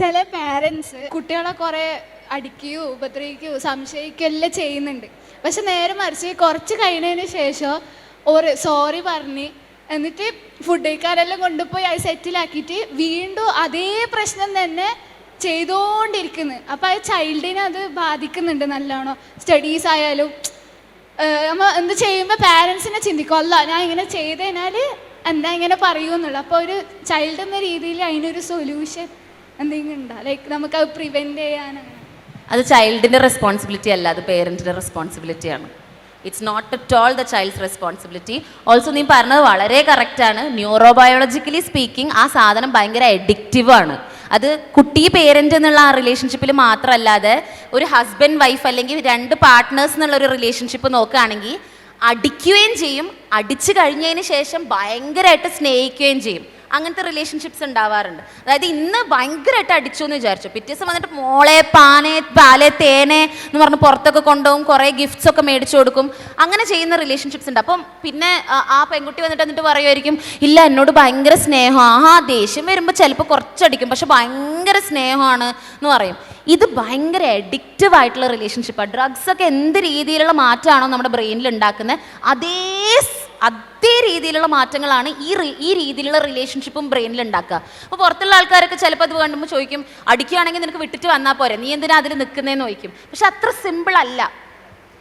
ചില പാരൻസ് കുട്ടികളെ കുറേ അടിക്കുകയോ ഉപദ്രവിക്കുകയോ സംശയിക്കുകയല്ലേ ചെയ്യുന്നുണ്ട്. പക്ഷെ നേരെ മറിച്ച് കുറച്ച് കഴിഞ്ഞതിന് ശേഷം ഒരു സോറി പറഞ്ഞ് എന്നിട്ട് ഫുഡ് കഴിക്കാരെല്ലാം കൊണ്ടുപോയി അത് സെറ്റിലാക്കിയിട്ട് വീണ്ടും അതേ പ്രശ്നം തന്നെ ചെയ്തുകൊണ്ടിരിക്കുന്നു അപ്പോൾ ആ ചൈൽഡിനെ അത് ബാധിക്കുന്നുണ്ട് നല്ലോണം. സ്റ്റഡീസ് ആയാലും നമ്മൾ നമ്മ എന്ത് ചെയ്യുമ്പോൾ പാരൻസിനെ ചിന്തിക്കും അല്ല ഞാൻ ഇങ്ങനെ ചെയ്ത് എന്താ ഇങ്ങനെ പറയുമെന്നുള്ളു അപ്പോൾ ഒരു ചൈൽഡ് എന്ന രീതിയിൽ അതിനൊരു സൊല്യൂഷൻ എന്തെങ്കിലും ലൈക്ക് നമുക്ക് അത് ചെയ്യാനാണ് അത് ചൈൽഡിന്റെ റെസ്പോൺസിബിലിറ്റി അല്ല അത് പേരന്റിന്റെ റെസ്പോൺസിബിലിറ്റിയാണ് it's not at all the child's responsibility also നീ പറഞ്ഞത് വളരെ കറക്റ്റാണ് ന്യൂറോബയോളജിക്കലി സ്പീക്കിംഗ് ആ സാധനം ഭയങ്കര അഡിക്റ്റീവ് ആണ്. അത് കുട്ടി പേരന്റ് എന്നുള്ള ആ റിലേഷൻഷിപ്പിൽ മാത്രമല്ലാതെ ഒരു ഹസ്ബൻഡ് വൈഫ് അല്ലെങ്കിൽ രണ്ട് പാർട്ട്നേഴ്സ് എന്നുള്ള ഒരു റിലേഷൻഷിപ്പ് നോക്കുകയാണെങ്കിൽ അടിക്കുകയും ചെയ്യും. അടിച്ചു കഴിഞ്ഞതിന് ശേഷം ഭയങ്കരമായിട്ട് സ്നേഹിക്കുകയും ചെയ്യും. അങ്ങനത്തെ റിലേഷൻഷിപ്സ് ഉണ്ടാവാറുണ്ട്. അതായത് ഇന്ന് ഭയങ്കരമായിട്ട് അടിച്ചു എന്ന് വിചാരിച്ചു. പിറ്റേ ദിവസം വന്നിട്ട് മോളെ പാനെ പാലെ തേനെ എന്ന് പറഞ്ഞ് പുറത്തൊക്കെ കൊണ്ടുപോകും. കുറേ ഗിഫ്റ്റ്സ് ഒക്കെ മേടിച്ചു കൊടുക്കും. അങ്ങനെ ചെയ്യുന്ന റിലേഷൻഷിപ്സ് ഉണ്ട്. അപ്പം പിന്നെ ആ- പെൺകുട്ടി വന്നിട്ട് എന്നിട്ട് പറയുമായിരിക്കും ഇല്ല എന്നോട് ഭയങ്കര സ്നേഹമാണ് ആ ദേഷ്യം വരുമ്പോൾ ചിലപ്പോൾ കുറച്ചടിക്കും. പക്ഷെ ഭയങ്കര സ്നേഹമാണ് എന്ന് പറയും. ഇത് ഭയങ്കര അഡിക്റ്റീവ് ആയിട്ടുള്ള റിലേഷൻഷിപ്പാണ് ഡ്രഗ്സ് ഒക്കെ എന്ത് രീതിയിലുള്ള മാറ്റമാണോ നമ്മുടെ ബ്രെയിനിൽ ഉണ്ടാക്കുന്നത് അതേ അതേ രീതിയിലുള്ള മാറ്റങ്ങളാണ് ഈ ഈ രീതിയിലുള്ള റിലേഷൻഷിപ്പും ബ്രെയിനിൽ ഉണ്ടാക്കുക. അപ്പോൾ പുറത്തുള്ള ആൾക്കാരൊക്കെ ചിലപ്പോൾ അത് കണ്ടുമ്പോൾ ചോദിക്കും അടിക്കുകയാണെങ്കിൽ നിനക്ക് വിട്ടിട്ട് വന്നാൽ പോരെ? നീ എന്തിനാ അതിൽ നിൽക്കുന്നതെന്ന് ചോദിക്കും. പക്ഷെ അത്ര സിമ്പിൾ അല്ല.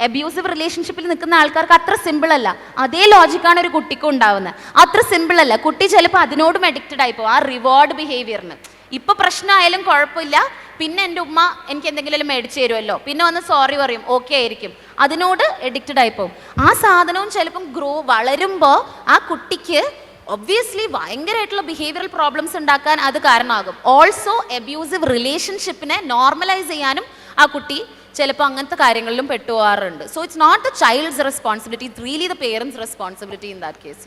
അബ്യൂസീവ് റിലേഷൻഷിപ്പിൽ നിൽക്കുന്ന ആൾക്കാർക്ക് അത്ര സിമ്പിൾ അല്ല. അതേ ലോജിക്കാണ് ഒരു കുട്ടിക്കും ഉണ്ടാവുന്നത്. അത്ര സിമ്പിൾ അല്ല. കുട്ടി ചിലപ്പോൾ അതിനോടും അഡിക്റ്റഡ് ആയിപ്പോ ആ റിവാർഡ് ബിഹേവിയറിന് ഇപ്പൊ പ്രശ്നമായാലും കുഴപ്പമില്ല. പിന്നെ എന്റെ ഉമ്മ എനിക്ക് എന്തെങ്കിലും മേടിച്ചു തരുമല്ലോ. പിന്നെ വന്ന് സോറി പറയും ഓക്കെ ആയിരിക്കും. അതിനോട് എഡിക്റ്റഡ് ആയിപ്പോവും ആ സാധനവും ചിലപ്പം ഗ്രോ വളരുമ്പോൾ ആ കുട്ടിക്ക് ഒബ്വിയസ്ലി ഭയങ്കരമായിട്ടുള്ള ബിഹേവിയറൽ പ്രോബ്ലംസ് ഉണ്ടാക്കാൻ അത് കാരണമാകും. ഓൾസോ അബ്യൂസീവ് റിലേഷൻഷിപ്പിനെ നോർമലൈസ് ചെയ്യാനും ആ കുട്ടി ചിലപ്പോൾ അങ്ങനത്തെ കാര്യങ്ങളിലും പെട്ടുപോകാറുണ്ട്. So it's not the child's responsibility it really the parents responsibility in that case